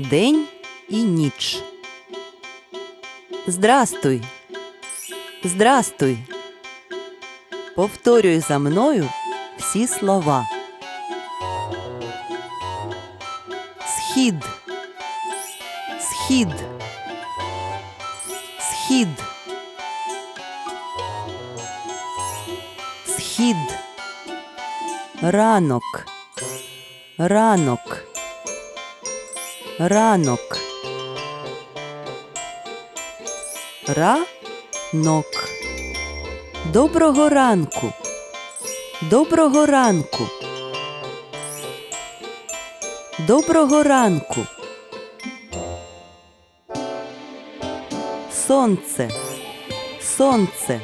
День і ніч. Здрастуй. Здрастуй. Повторюй за мною всі слова. Схід. Схід. Схід. Схід. Ранок. Ранок. Ранок. Ранок. Доброго ранку. Доброго ранку. Доброго ранку. Сонце. Сонце.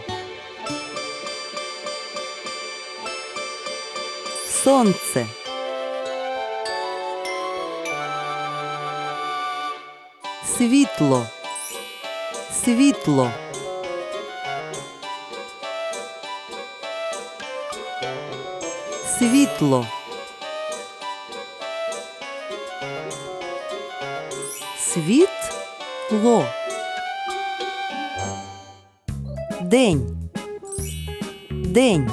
Сонце. Світло. Світло. Світло. Світло. День. День.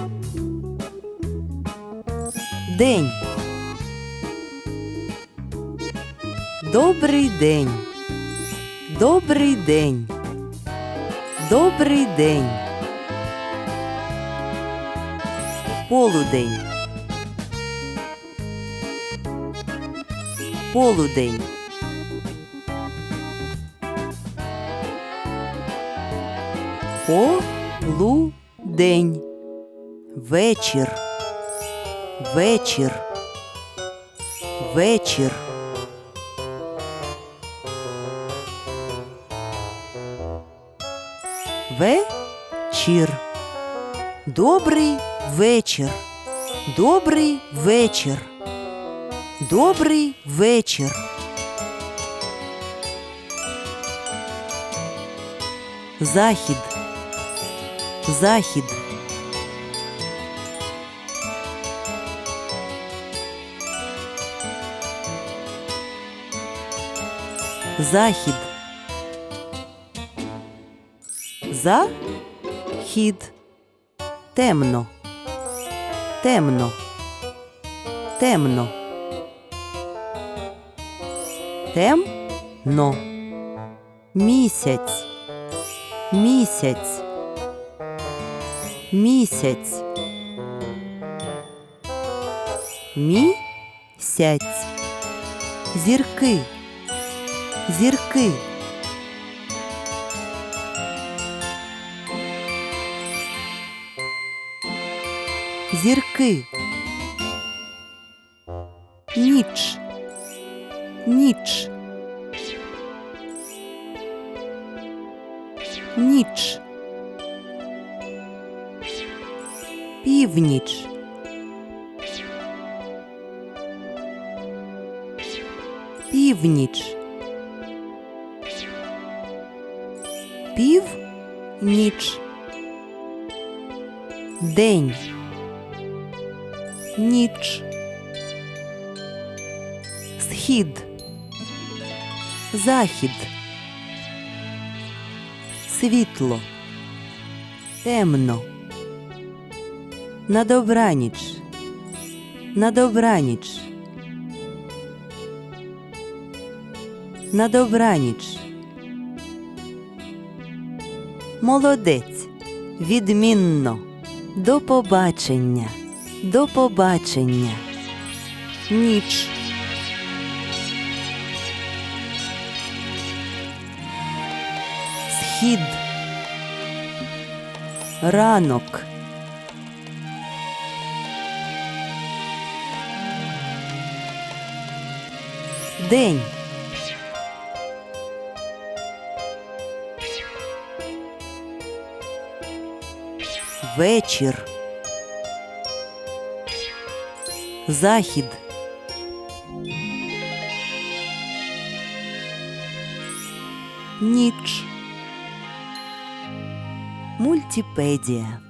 День. Добрий день. Добрий день. Добрий день. Полудень. Полудень. Полудень. Вечір. Вечір. Вечір. Вечір. Добрий вечір. Добрий вечір. Добрий вечір. Захід. Захід. Захід. Захід. Темно. Темно. Темно. Темно. Місяць. Місяць. Місяць. Місяць. Зірки. Зірки. Зірки. Ніч. Ніч. Ніч. Північ. Північ. Північ. День. Ніч. Схід. Захід. Світло. Темно. На добраніч. На добраніч. На добраніч. Молодець. Відмінно. До побачення. До побачення. Ніч. Схід. Ранок. День. Вечір. Захід. Ніч. Мультипедія.